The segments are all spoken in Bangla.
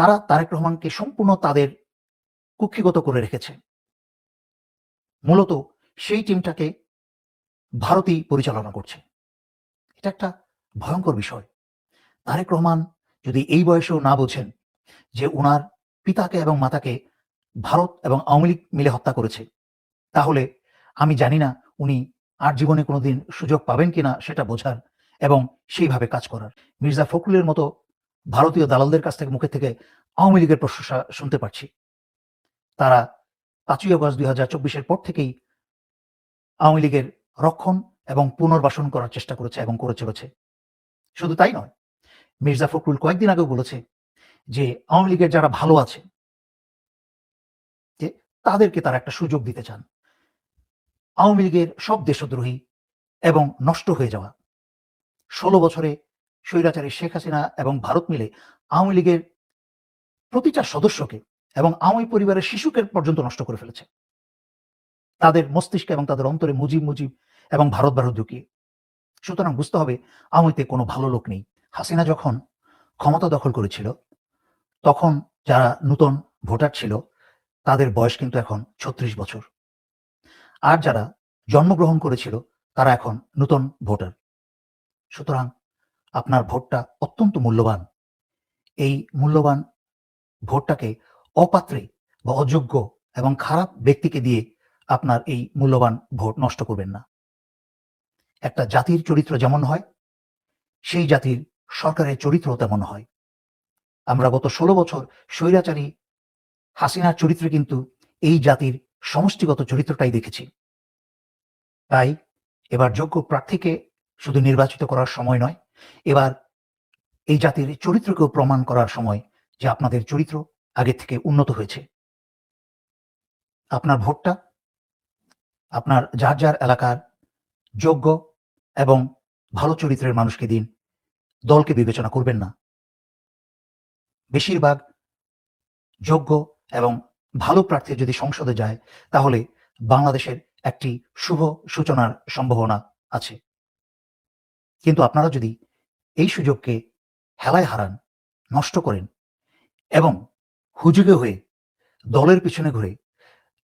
তারা তারেক রহমানকে সম্পূর্ণ তাদের কুক্ষিগত করে রেখেছে। মূলত সেই টিমটাকে ভারতই পরিচালনা করছে। এটা একটা ভয়ঙ্কর বিষয়। তারেক রহমান যদি এই বয়সেও না বোঝেন যে উনার পিতাকে এবং মাতাকে ভারত এবং আওয়ামী লীগ মিলে হত্যা করেছে, তাহলে আমি জানি না উনি আর জীবনে কোনোদিন সুযোগ পাবেন কিনা সেটা বোঝার এবং সেইভাবে কাজ করার। মির্জা ফখরুলের মতো ভারতীয় দালালদের কাছ থেকে, মুখে থেকে আওয়ামী লীগের প্রশংসা শুনতে পাচ্ছি। তারা পাঁচই আগস্ট দুই হাজার চব্বিশের পর থেকেই আওয়ামী লীগের রক্ষণ এবং পুনর্বাসন করার চেষ্টা করেছে এবং করে চলেছে। শুধু তাই নয়, মির্জা ফখরুল কয়েকদিন আগেও বলেছে যে আওয়ামী লীগের যারা ভালো আছে, যে তাদেরকে তারা একটা সুযোগ দিতে চান। আওয়ামী লীগের সব দেশদ্রোহী এবং নষ্ট হয়ে যাওয়া, ষোলো বছরে স্বৈরাচারী শেখ হাসিনা এবং ভারত মিলে আওয়ামী লীগের প্রতিটা সদস্যকে এবং আওয়ামী পরিবারের শিশুকে পর্যন্ত নষ্ট করে ফেলেছে। তাদের মস্তিষ্কে এবং তাদের অন্তরে মুজিব মুজিব এবং ভারত ভারত ঢুকিয়ে। সুতরাং বুঝতে হবে, আওয়ামীতে কোনো ভালো লোক নেই। হাসিনা যখন ক্ষমতা দখল করেছিল, তখন যারা নূতন ভোটার ছিল, তাদের বয়স কিন্তু এখন ছত্রিশ বছর। আর যারা জন্মগ্রহণ করেছিল, তারা এখন নূতন ভোটার। সুতরাং আপনার ভোটটা অত্যন্ত মূল্যবান। এই মূল্যবান ভোটটাকে অপাত্রে বা অযোগ্য এবং খারাপ ব্যক্তিকে দিয়ে আপনার এই মূল্যবান ভোট নষ্ট করবেন না। একটা জাতির চরিত্র যেমন হয়, সেই জাতির সরকারের চরিত্র তেমন হয়। আমরা গত ষোলো বছর স্বৈরাচারী হাসিনার চরিত্রে কিন্তু এই জাতির সমষ্টিগত চরিত্রটাই দেখেছি। তাই এবার যোগ্য প্রার্থীকে শুধু নির্বাচিত করার সময় নয় এবার এই জাতির চরিত্রকেও প্রমাণ করার সময় যে আপনাদের চরিত্র আগে থেকে উন্নত হয়েছে। আপনার ভোটটা, আপনার যার যার এলাকার যোগ্য এবং ভালো চরিত্রের মানুষকে দিন, দলকে বিবেচনা করবেন না। বেশিরভাগ যোগ্য এবং ভালো প্রার্থী যদি সংসদে যায়, তাহলে বাংলাদেশের একটি শুভ সূচনার সম্ভাবনা আছে। কিন্তু আপনারা যদি এই সুযোগকে হেলায় হারান, নষ্ট করেন এবং হুজুগে হয়ে, দলের পিছনে ঘুরে,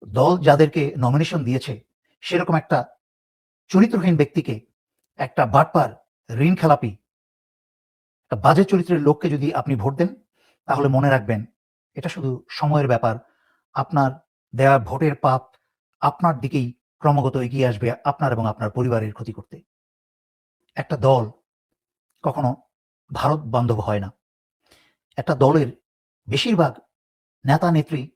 দল যাদেরকে নমিনেশন দিয়েছে, সেরকম একটা চরিত্রহীন ব্যক্তিকে একটা বাটপার ঋণ খেলাপি, একটা বাজে চরিত্রের লোককে যদি আপনি ভোট দেন, তাহলে মনে রাখবেন এটা শুধু সময়ের ব্যাপার। আপনার দেওয়া ভোটের পাপ আপনার দিকেই ক্রমাগত এগিয়ে আসবে আপনার এবং আপনার পরিবারের ক্ষতি করতে। একটা দল কখনো ভারত বান্ধব হয় না। একটা দলের বেশিরভাগ নেতা নেত্রী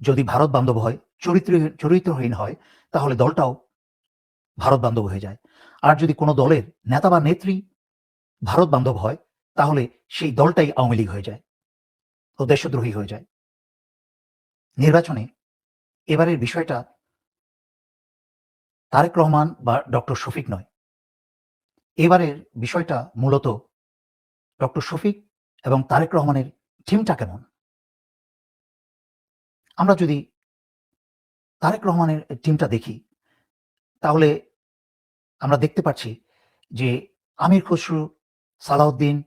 যদি ভারত বান্ধব হয়, চরিত্র, চরিত্রহীন হয়, তাহলে দলটাও ভারত বান্ধব হয়ে যায়। আর যদি কোনো দলের নেতা বা নেত্রী ভারত বান্ধব হয়, তাহলে সেই দলটাই আওয়ামী লীগ হয়ে যায় ও দেশদ্রোহী হয়ে যায়। নির্বাচনে এবারের বিষয়টা তারেক রহমান বা ডক্টর শফিক নয়। এবারের বিষয়টা মূলত ডক্টর শফিক এবং তারেক রহমানের টিমটা কেমন? আমরা যদি তারেক রহমানের টিমটা দেখি, তাহলে আমরা দেখতে পাচ্ছি যে আমির খসরু, সালাউদ্দিন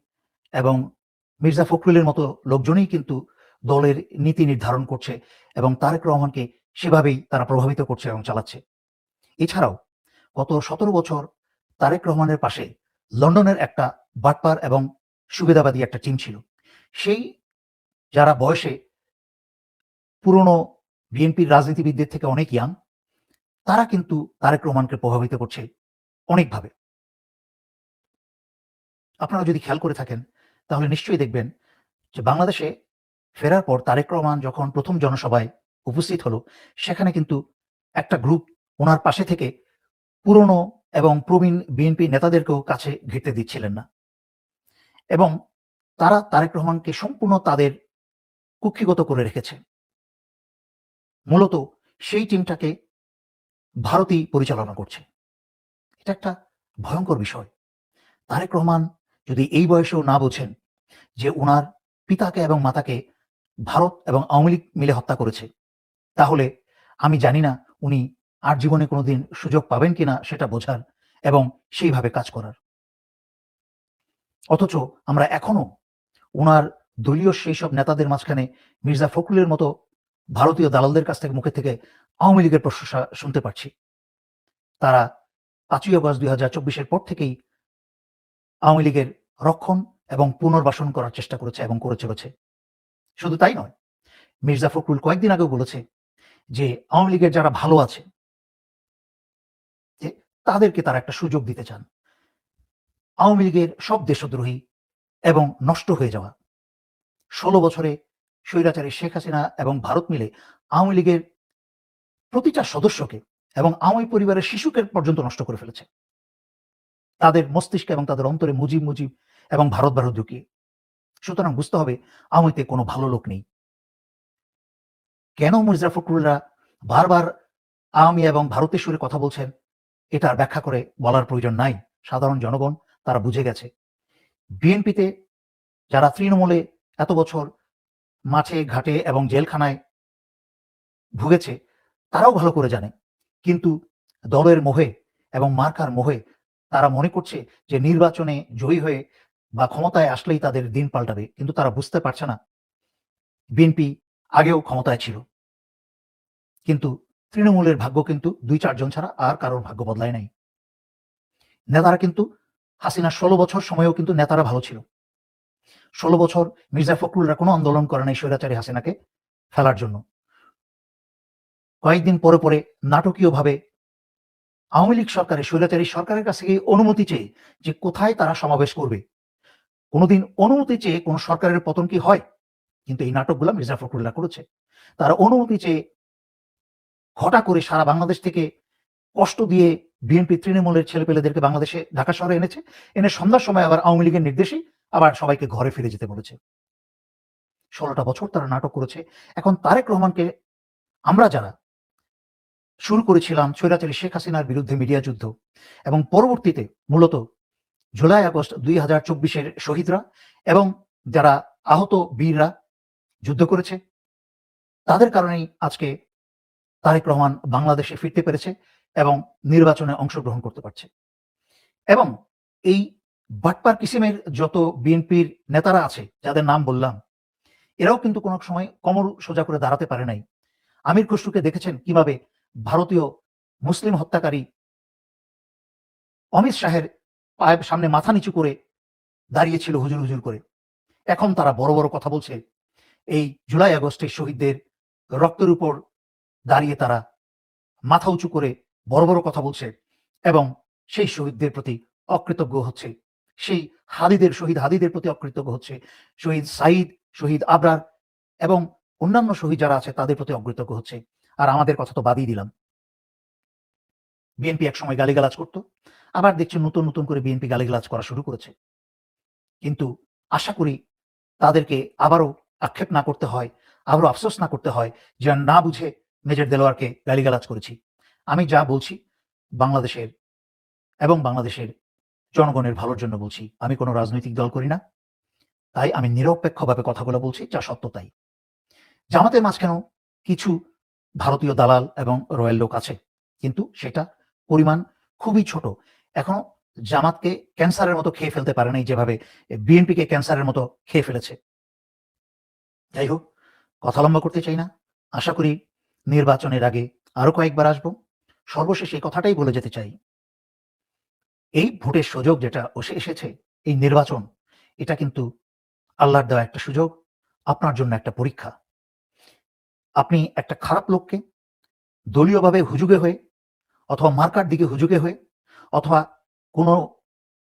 এবং মির্জা ফখরুলের মতো লোকজনই কিন্তু দলের নীতি নির্ধারণ করছে এবং তারেক রহমানকে সেভাবেই তারা প্রভাবিত করছে এবং চালাচ্ছে। এছাড়াও গত সতেরো বছর তারেক রহমানের পাশে লন্ডনের একটা বাটপার এবং সুবিধাবাদী একটা টিম ছিল। সেই যারা বয়সে পুরনো বিএনপির রাজনীতিবিদদের থেকে অনেক ইয়াং তারা কিন্তু তারেক রহমানকে প্রভাবিত করছে অনেকভাবে। আপনারা যদি খেয়াল করে থাকেন, তাহলে নিশ্চয়ই দেখবেন যে বাংলাদেশে ফেরার পর তারেক রহমান যখন প্রথম জনসভায় উপস্থিত হলো, সেখানে কিন্তু একটা গ্রুপ ওনার পাশে থেকে পুরনো এবং প্রবীণ বিএনপি নেতাদেরকেও কাছে ঘিরতে দিচ্ছিলেন না। এবং তারা তারেক রহমানকে সম্পূর্ণ তাদের কুক্ষিগত করে রেখেছে। মূলত সেই টিমটাকে ভারতই পরিচালনা করছে। এটা একটা ভয়ঙ্কর বিষয়। তারেক রহমান যদি এই বয়সেও না বোঝেন যে উনার পিতাকে এবং মাতাকে ভারত এবং আওয়ামী লীগ মিলে হত্যা করেছে, তাহলে আমি জানি না উনি আর জীবনে কোনোদিন সুযোগ পাবেন কিনা সেটা বোঝার এবং সেইভাবে কাজ করার। অথচ আমরা এখনও ওনার দলীয় সেই সব নেতাদের মাঝখানে মির্জা ফখরুলের মতো ভারতীয় দালালদের কাছ থেকে মুখে থেকে আওয়ামী লীগের প্রশংসা শুনতে পাচ্ছি তারা পাঁচই আগস্ট দুই হাজার চব্বিশের পর থেকেই আওয়ামী লীগের রক্ষণ এবং পুনর্বাসন করার চেষ্টা করেছে এবং করে চলেছে। শুধু তাই নয়, মির্জা ফখরুল কয়েকদিন আগেও বলেছে যে আওয়ামী লীগের যারা ভালো আছে তাদেরকে তারা একটা সুযোগ দিতে চান। আওয়ামী লীগের সব দেশদ্রোহী এবং নষ্ট হয়ে যাওয়া। ষোলো বছরে স্বৈরাচারী শেখ হাসিনা এবং ভারত মিলে আওয়ামী লীগের প্রতিটা সদস্যকে এবং আওয়ামী পরিবারের শিশুকে পর্যন্ত নষ্ট করে ফেলেছে। তাদের মস্তিষ্ক এবং তাদের অন্তরে মুজিব মুজিব এবং ভারত ভারত ঢুকিয়ে। সুতরাং বুঝতে হবে, আওয়ামীতে কোনো ভালো লোক নেই। কেন মির্জা ফখরুলরা বারবার আওয়ামী এবং ভারতের সুরে কথা বলছেন? এটার ব্যাখ্যা করে বলার প্রয়োজন নাই। সাধারণ জনগণ তারা বুঝে গেছে। বিএনপিতে যারা তৃণমূলে এত বছর মাঠে, ঘাটে এবং জেলখানায় ভুগেছে, তারাও ভালো করে জানে। কিন্তু দলের মোহে এবং মার্কার মোহে তারা মনে করছে যে নির্বাচনে জয়ী হয়ে বা ক্ষমতায় আসলেই তাদের দিন পাল্টাবে, কিন্তু তারা বুঝতে পারছে না। বিএনপি আগেও ক্ষমতায় ছিল। কিন্তু তৃণমূলের ভাগ্য কিন্তু দুই চারজন ছাড়া আর কারোর ভাগ্য বদলায় নাই। নেতারা কিন্তু হাসিনা ষোলো বছর সময়েও কিন্তু নেতারা ভালো ছিল। ষোলো বছর মির্জা ফখরুলরা কোনো আন্দোলন করে নাই স্বৈরাচারী হাসিনাকে ফেলার জন্য। কয়েকদিন পরে পরে নাটকীয়ভাবে আওয়ামী লীগ সরকারের স্বৈরাচারী সরকারের কাছে গিয়ে অনুমতি চেয়ে যে কোথায় তারা সমাবেশ করবে, কোনোদিন অনুমতি চেয়ে কোনো সরকারের পতন কি হয়? কিন্তু এই নাটকগুলো মির্জা ফখরুল্লাহ করেছে। তারা অনুমতি চেয়ে ঘটা করে সারা বাংলাদেশ থেকে কষ্ট দিয়ে বিএনপি তৃণমূলের ছেলেপেলেদেরকে বাংলাদেশে ঢাকা শহরে এনেছে। এনে সন্ধ্যার সময় আবার আওয়ামী লীগের নির্দেশেই আবার সবাইকে ঘরে ফিরে যেতে বলেছে। ষোলোটা বছর তারা নাটক করেছে। এখন তারেক রহমানকে আমরা যারা শুরু করেছিলাম স্বৈরাচারী শেখ হাসিনার বিরুদ্ধে মিডিয়া যুদ্ধ এবং পরবর্তীতে মূলত জুলাই আগস্ট দুই হাজার চব্বিশের শহীদরা এবং যারা আহত বীররা যুদ্ধ করেছে, তাদের কারণেই আজকে তারেক রহমান বাংলাদেশে ফিরতে পেরেছে এবং নির্বাচনে অংশগ্রহণ করতে পারছে। এবং এই বাটপার কিসিমের যত বিএনপির নেতারা আছে, যাদের নাম বললাম, এরাও কিন্তু কোনো সময় কমর সোজা করে দাঁড়াতে পারে নাই। আমির খসরুকে দেখেছেন কীভাবে ভারতীয় মুসলিম হত্যাকারী অমিত শাহের পায়ের সামনে মাথা নিচু করে দাঁড়িয়েছিল হুজুর হুজুর করে। এখন তারা বড় বড় কথা বলছে। এই জুলাই আগস্টে শহীদদের রক্তের উপর দাঁড়িয়ে তারা মাথা উঁচু করে বড় বড় কথা বলছে এবং সেই শহীদদের প্রতি অকৃতজ্ঞ হচ্ছে। সেই হাদিদের, শহীদ হাদিদের প্রতি অকৃতজ্ঞ হচ্ছে। শহীদ সাইদ শহীদ আবরার এবং অন্যান্য শহীদ যারা আছে তাদের প্রতি অকৃতজ্ঞ হচ্ছে। আর আমাদের কথা তো বাদই দিলাম। বিএনপি একসময় গালিগালাজ করতো, আবার দেখছি নতুন নতুন করে বিএনপি গালিগালাজ করা শুরু করেছে। কিন্তু আশা করি তাদেরকে আবারও আক্ষেপ না করতে হয়, আবারও আফসোস না করতে হয় যে না বুঝে মেজর দেলোয়ারকে গালিগালাজ করেছি। আমি যা বলছি বাংলাদেশের এবং বাংলাদেশের জনগণের ভালোর জন্য বলছি। আমি কোনো রাজনৈতিক দল করি না। তাই আমি নিরপেক্ষভাবে কথাগুলো বলছি, যা সত্য তাই। জামাতের মাঝখানেও কিছু ভারতীয় দালাল এবং রয়্যাল লোক আছে, কিন্তু সেটা পরিমাণ খুবই ছোট। এখনও জামাতকে ক্যান্সারের মতো খেয়ে ফেলতে পারে নাই যেভাবে বিএনপিকে ক্যান্সারের মতো খেয়ে ফেলেছে। যাই হোক, কথা লম্বা করতে চাই না। আশা করি নির্বাচনের আগে আরও কয়েকবার আসব। সর্বশেষ এই কথাটাই বলে যেতে চাই। এই ভোটের সুযোগ যেটা এসেছে, এই নির্বাচন, এটা কিন্তু আল্লাহর দেওয়া একটা সুযোগ, আপনার জন্য একটা পরীক্ষা। আপনি একটা খারাপ লোককে দলীয়ভাবে হুজুগে হয়ে, অথবা মার্কার দিকে হুজুগে হয়ে, অথবা কোনো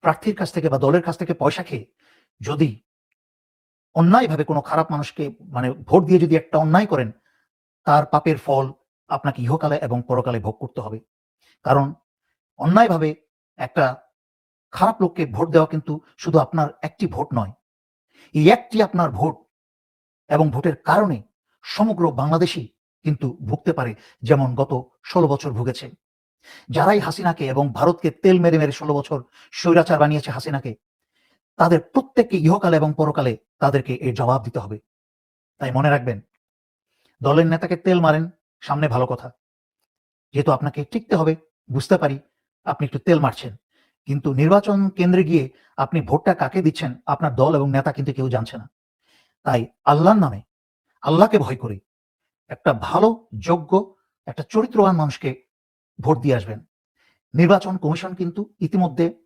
প্রার্থীর কাছ থেকে বা দলের কাছ থেকে পয়সা খেয়ে যদি অন্যায়ভাবে কোনো খারাপ মানুষকে মানে ভোট দিয়ে যদি একটা অন্যায় করেন তার পাপের ফল আপনাকে ইহকালে এবং পরকালে ভোগ করতে হবে। কারণ অন্যায়ভাবে একটা খারাপ লোককে ভোট দেওয়া কিন্তু শুধু আপনার একটি ভোট নয়। এই একটি আপনার ভোট এবং ভোটের কারণে সমগ্র বাংলাদেশই কিন্তু ভুগতে পারে যেমন গত ষোলো বছর ভুগেছে। যারাই হাসিনাকে এবং ভারতকে তেল মেরে মেরে ষোলো বছর স্বৈরাচার বানিয়েছে হাসিনাকে, তাদের প্রত্যেককে ইহকালে এবং পরকালে তাদেরকে এর জবাব দিতে হবে। তাই মনে রাখবেন দলের নেতাকে তেল মারেন, সামনে ভালো কথা। যেহেতু আপনাকে টিকতে হবে, বুঝতে পারি আপনি একটু তেল মারছেন। কিন্তু নির্বাচন কেন্দ্রে গিয়ে আপনি ভোটটা কাকে দিচ্ছেন, আপনার দল এবং নেতা কিন্তু কেউ জানছে না। তাই আল্লাহর নামে, আল্লাহকে ভয় করে একটা ভালো, যোগ্য, একটা চরিত্রবান মানুষকে ভোট দিয়ে আসবেন। নির্বাচন কমিশন কিন্তু ইতিমধ্যে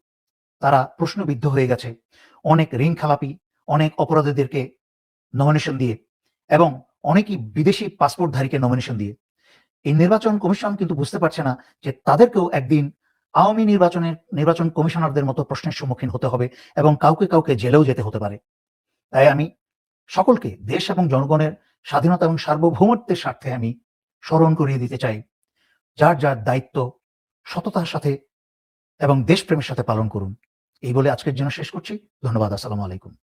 তারা প্রশ্নবিদ্ধ হয়ে গেছে। অনেক ঋণ খেলাপি অনেক অপরাধীদেরকে নমিনেশন দিয়ে এবং অনেকই বিদেশি পাসপোর্টধারীকে নমিনেশন দিয়ে। এই নির্বাচন কমিশন কিন্তু বুঝতে পারছে না যে তাদেরকেও একদিন আওয়ামী নির্বাচনের, নির্বাচন কমিশনারদের মতো প্রশ্নের সম্মুখীন হতে হবে এবং কাউকে কাউকে জেলেও যেতে হতে পারে। তাই আমি সকলকে, দেশ এবং জনগণের স্বাধীনতা এবং সার্বভৌমত্বের স্বার্থে আমি স্মরণ করিয়ে দিতে চাই। যার যার দায়িত্ব, সততার সাথে এবং দেশপ্রেমের সাথে পালন করুন। এই বলে আজকের জন্য শেষ করছি। ধন্যবাদ। আসসালামু আলাইকুম।